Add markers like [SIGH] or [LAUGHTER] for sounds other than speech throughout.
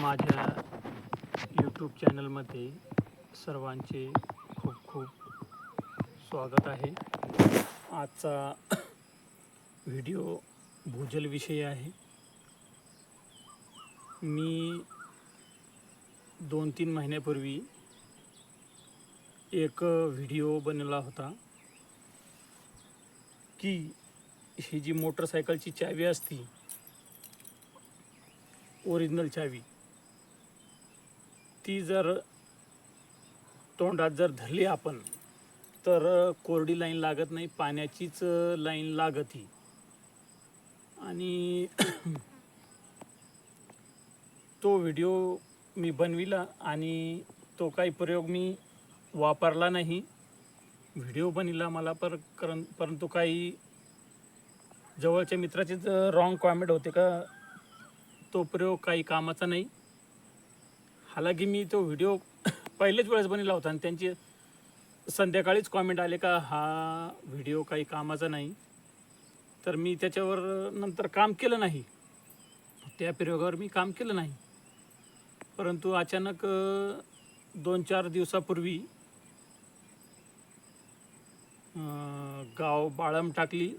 माझ्या यूट्यूब चॅनलमध्ये सर्वांचे खूप खूप स्वागत आहे. आजचा व्हिडिओ भूजलविषयी आहे. मी दोन तीन महिन्यापूर्वी एक व्हिडिओ बनला होता की ही जी मोटरसायकलची चावी असती ओरिजिनल चावी ती जर तोंडात जर धरली आपण तर कोरडी लाईन लागत नाही पाण्याचीच लाईन लागत ही. आणि [CLEARS THROAT] तो व्हिडिओ मी बनविला आणि तो काही प्रयोग मी वापरला नाही. व्हिडिओ बनविला मला पर करन परंतु काही जवळच्या मित्राचेच रॉंग कॉमेंट होते का तो प्रयोग काही कामाचा नाही. हालाकी मी तो व्हिडिओ पहिलेच वेळेस बनवला होता आणि त्यांचे संध्याकाळीच कॉमेंट आले का हा व्हिडिओ काही कामाचा नाही. तर मी त्याच्यावर नंतर काम केलं नाही. त्या प्रयोगावर मी काम केलं नाही. परंतु अचानक दोन चार दिवसापूर्वी गाव बाळम टाकली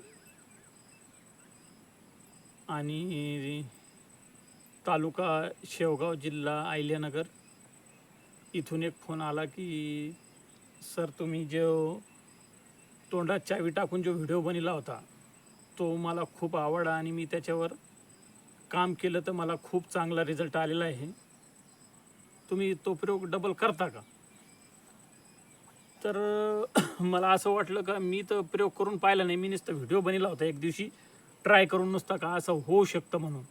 आणि तालुका शेवगाव जिल्हा अहिल्यानगर. इथून एक फोन आला की सर तुम्ही जो तोंडात चावी टाकून जो व्हिडिओ बनला होता तो मला खूप आवडला आणि मी त्याच्यावर काम केलं तर मला खूप चांगला रिझल्ट आलेला आहे. तुम्ही तो प्रयोग डबल करता का? तर [CLEARS THROAT] मला असं वाटलं का मी तर प्रयोग करून पाहिला नाही. मी नुसतं व्हिडिओ बनला होता एक दिवशी. ट्राय करून नुसता का असं होऊ शकतं म्हणून.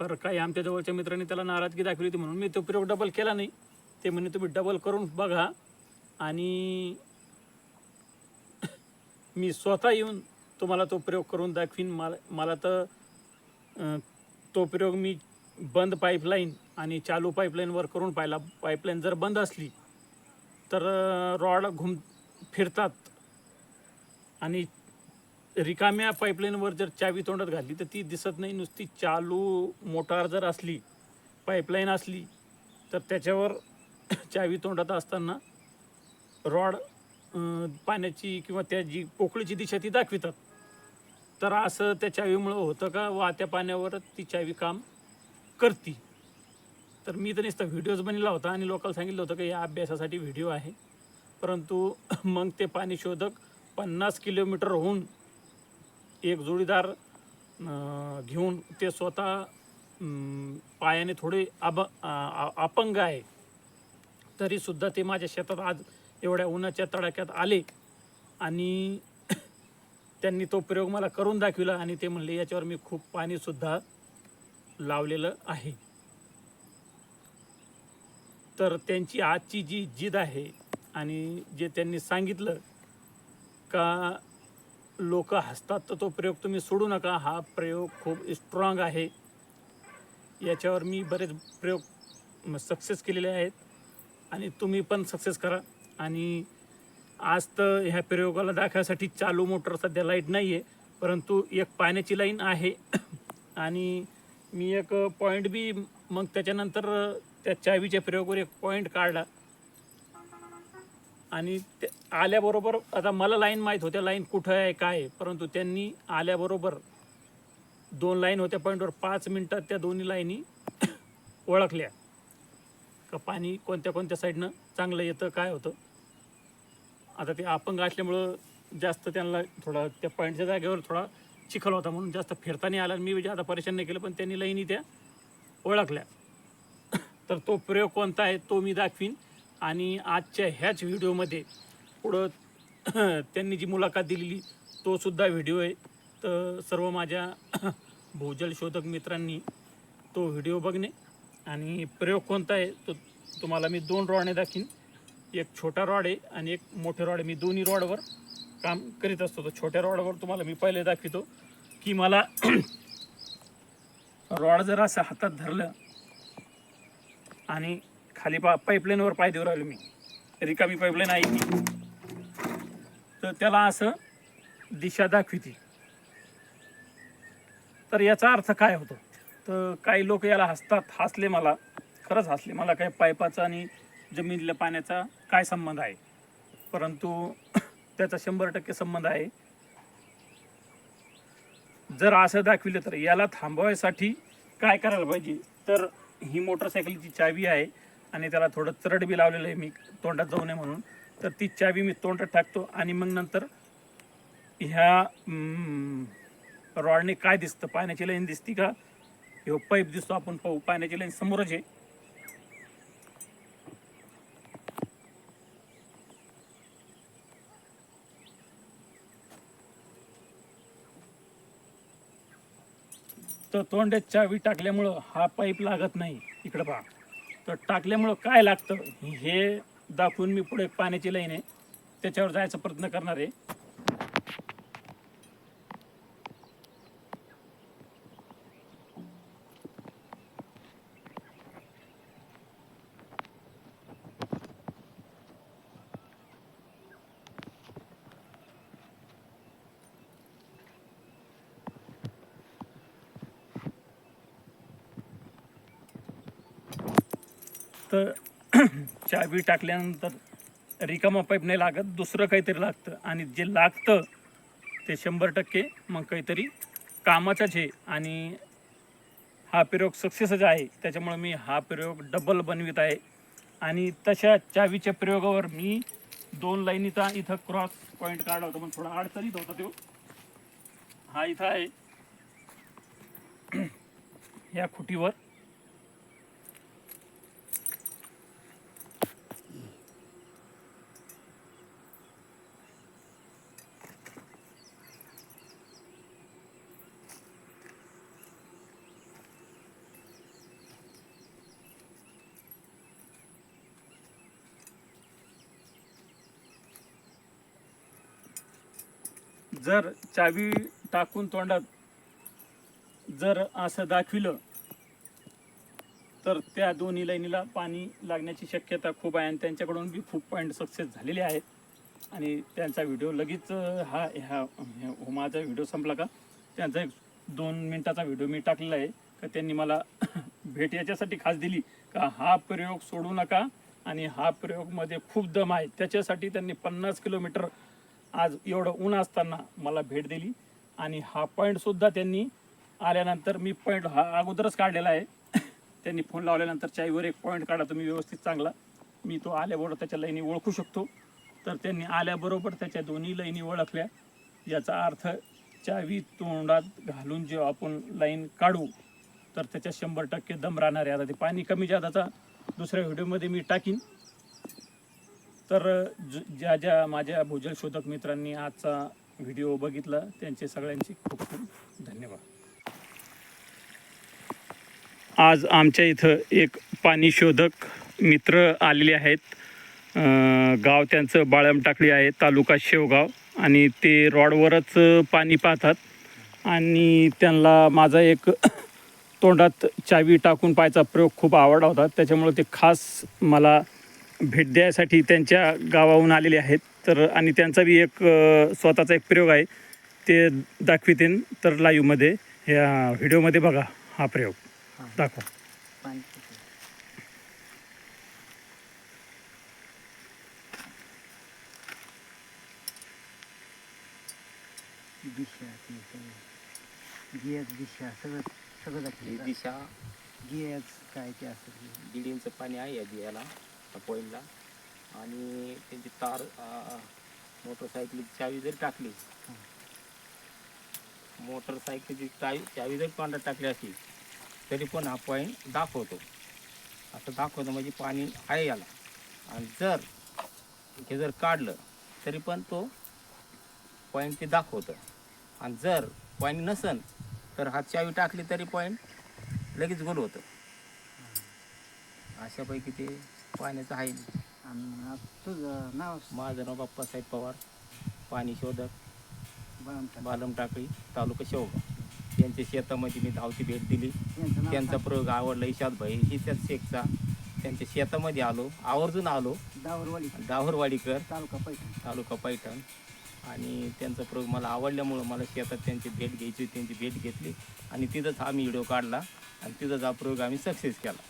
पर काही आमच्या जवळच्या मित्रांनी त्याला नाराजगी दाखवली होती म्हणून. मी तो प्रयोग डबल केला नाही. ते म्हणे तुम्ही डबल करून बघा. आणि मी स्वतः येऊन तुम्हाला तो प्रयोग करून दाखवीन. मला मला तर तो प्रयोग मी बंद पाईपलाईन आणि चालू पाईपलाईनवर करून पाहिला. पाईपलाईन जर बंद असली तर रॉड घुम फिरतात. आणि रिकाम्या पाईपलाईनवर जर चावी तोंडात घातली तर ती दिसत नाही. नुसती चालू मोटार जर असली पाईपलाईन असली तर त्याच्यावर [COUGHS] चावी तोंडात असताना रॉड पाण्याची किंवा त्या जी पोकळीची दिशा ती दाखवितात. तर असं त्या चावीमुळं होतं का? वाहत्या पाण्यावर ती चावी काम करती. तर मी तर नुसता व्हिडिओज बनला होता आणि लोकांना सांगितलं होतं की या अभ्यासासाठी व्हिडिओ आहे. परंतु [COUGHS] मग ते पाणी शोधक पन्नास किलोमीटरहून एक जोडीदार घेऊन ते स्वतः पायाने थोडे अब अपंग आहे. तरीसुद्धा ते माझ्या शेतात आज एवढ्या उन्हाच्या तडाख्यात आले आणि [COUGHS] त्यांनी तो प्रयोग मला करून दाखविला आणि ते म्हणले याच्यावर मी खूप पाणीसुद्धा लावलेलं आहे. तर त्यांची आजची जी जिद आहे आणि जे त्यांनी सांगितलं का लोक हसतात तर तो प्रयोग तुम्ही सोडू नका. हा प्रयोग खूप स्ट्रॉंग आहे. याच्यावर मी बरेच प्रयोग सक्सेस केलेले आहेत. आणि तुम्ही पण सक्सेस करा. आणि आज तर ह्या प्रयोगाला दाखवायसाठी चालू मोटर सध्या लाइट नाही आहे परंतु एक पाण्याची लाईन आहे. [COUGHS] आणि मी एक पॉईंट बी मग त्याच्यानंतर त्या चावीच्या प्रयोगावर एक पॉईंट काढला. आणि ते आल्याबरोबर आता मला लाईन माहीत होत्या लाईन कुठं आहे काय आहे परंतु त्यांनी आल्याबरोबर दोन लाईन होत्या पॉईंटवर पाच मिनटात त्या दोन्ही लाईनी [COUGHS] ओळखल्या. का पाणी कोणत्या कोणत्या साईडनं चांगलं येतं काय होतं? आता ते अपंग असल्यामुळं जास्त त्यांना थोडा त्या पॉईंटच्या जागेवर थोडा चिखल होता म्हणून जास्त फिरता नाही आला मी म्हणजे आता परेशान नाही केलं पण त्यांनी लाईनी त्या ओळखल्या. [COUGHS] तर तो प्रयोग कोणता आहे तो मी दाखवीन. आणि आजच्या ह्याच व्हिडिओमध्ये पुढं [CLEARS THROAT] त्यांनी जी मुलाखत दिलेली तो सुद्धा व्हिडिओ आहे. तर सर्व माझ्या [CLEARS THROAT] भूजल शोधक मित्रांनी तो व्हिडिओ बघणे. आणि प्रयोग कोणता आहे तो तुम्हाला मी दोन रॉडने दाखीन एक छोटा रॉड आहे आणि एक मोठे रॉड आहे. मी दोन्ही रॉडवर काम करीत असतो. तर छोट्या रॉडवर तुम्हाला मी पहिले दाखवितो की मला [CLEARS THROAT] रॉड जर असं हातात धरलं आणि खाली पा पाईपलाईनवर पाय देऊ राहिलो मी. रिकामी पाईपलाईन आहे की तर त्याला असं दिशा दाखविते. तर याचा अर्थ काय होतो? तर काही लोक याला हसतात. हसले मला. खरंच हसले. मला काही पाईपाचा आणि जमिनीतल्या पाण्याचा काय संबंध आहे? परंतु [CLEARS THROAT] त्याचा शंभर टक्के संबंध आहे. जर असं दाखविलं तर याला थांबवायसाठी काय करायला पाहिजे? तर ही मोटरसायकलची चावी आहे. आणि त्याला थोडं चरड बी लावलेलं आहे मी तोंडात जाऊ नये म्हणून. तर ती चावी मी तोंडात टाकतो आणि मग नंतर ह्या रॉडने काय दिसतं पाण्याची लाईन दिसती का? ह्यो पाईप दिसतो आपण पाहू पाण्याची लाईन समोरच आहे. तर तोंडात चावी टाकल्यामुळं हा पाईप लागत नाही. इकडं पहा. तर टाकल्यामुळं काय लागतं? हे दाखवून मी पुढे पाण्याची लाईन आहे. त्याच्यावर जायचा प्रयत्न करणार आहे. लागतं [CLEARS THROAT] चावी टाकल्यानंतर रिकामा पाईप नाही लागत दुसरं काहीतरी लागतं. आणि जे लागतं ते शंभर टक्के मग काहीतरी कामाचाच आहे. आणि हा प्रयोग सक्सेसच आहे. त्याच्यामुळे मी हा प्रयोग डबल बनवित आहे. आणि तशा चावीच्या प्रयोगावर मी दोन लाईनीचा इथं क्रॉस पॉईंट काढला होता. पण थोडा अडचणीत होता तो. हा इथं आहे. [CLEARS THROAT] या खुटीवर. जर चावी टाकून तोंडात जर असं दाखविलं तर त्या दोन्ही लाईनीला पाणी लागण्याची शक्यता खूप आहे आणि त्यांच्याकडून बी खूप पॉईंट सक्सेस झालेले आहेत. आणि त्यांचा व्हिडिओ लगेच हा ह्या माझा व्हिडिओ संपला का? त्यांचा एक दोन मिनिटाचा व्हिडिओ मी टाकलेला आहे. का त्यांनी मला [COUGHS] भेट याच्यासाठी खास दिली का हा प्रयोग सोडू नका. आणि हा प्रयोगमध्ये खूप दम आहे. त्याच्यासाठी त्यांनी पन्नास किलोमीटर आज एवढं ऊन असताना मला भेट दिली. आणि हा पॉईंटसुद्धा त्यांनी आल्यानंतर मी पॉईंट हा अगोदरच काढलेला आहे. [COUGHS] त्यांनी फोन लावल्यानंतर चाईवर एक पॉईंट काढा तुम्ही व्यवस्थित चांगला. मी तो आल्याबरोबर त्याच्या लईनी ओळखू शकतो. तर त्यांनी आल्याबरोबर त्याच्या दोन्ही लईनी ओळखल्या. याचा अर्थ चावी तोंडात घालून जेव्हा आपण लाईन काढू तर त्याच्या शंभर टक्के दम राहणार आहे. आता ते पाणी कमी जादाचा दुसऱ्या व्हिडिओमध्ये मी टाकीन. तर ज- ज्या ज्या माझ्या भूजल शोधक मित्रांनी आजचा व्हिडिओ बघितला त्यांचे सगळ्यांचे खूप खूप धन्यवाद. आज आमच्या इथं एक पाणी शोधक मित्र आलेले आहेत. गाव त्यांचं बाळम टाकळी आहे तालुका शेवगाव. आणि ते रॉडवरच पाणी पाहतात. आणि त्यांना माझा एक तोंडात चावी टाकून पाहायचा प्रयोग खूप आवडला होता. त्याच्यामुळे ते खास मला भेट द्यायसाठी त्यांच्या गावाहून आलेले आहेत. तर आणि त्यांचा बी एक स्वतःचा एक प्रयोग आहे. ते दाखवितेन तर लाईव्हमध्ये ह्या व्हिडिओमध्ये बघा हा प्रयोग. दाखवा? दिशा सगळं गियाच दिशा सगळं सगळं दाखवलं. दिशा. गियाच काय ते असं. इंच पाणी आहे या दियाला होता पॉईंटला आणि त्यांची तार आ, चावी जरी टाकली मोटरसायकलची चावी चावी जरी तोंडात टाकली असली तरी पण हा पॉईंट दाखवतो. असं दाखवतो म्हणजे पाणी आहे याला. आणि जर हे जर काढलं तरी पण तो पॉईंट ते दाखवतं. आणि जर पॉईंट नसन तर हा चावी टाकली तरी पॉईंट लगेच गोल होतं. अशापैकी ते पाण्याचं आहे आणि तुझं नाव? माझं नाव बाप्पासाहेब पवार पाणी शोधक. बालम टाकळी तालुका शेवगाव यांच्या शेतामध्ये मी धावती भेट दिली. त्यांचा. प्रयोग आवडला इशाद भाई ही त्याच शेखचा. त्यांच्या शेतामध्ये आलो आवर्जून आलो. दावरवाडी. दाहोरवाडीकर तालुका पैठण. तालुका पैठण. आणि त्यांचा प्रयोग मला आवडल्यामुळं मला शेतात त्यांची भेट घ्यायची होती, त्यांची भेट घेतली. आणि तिथंच हा मी व्हिडिओ काढला. आणि तिथं हा प्रयोग आम्ही सक्सेस केला.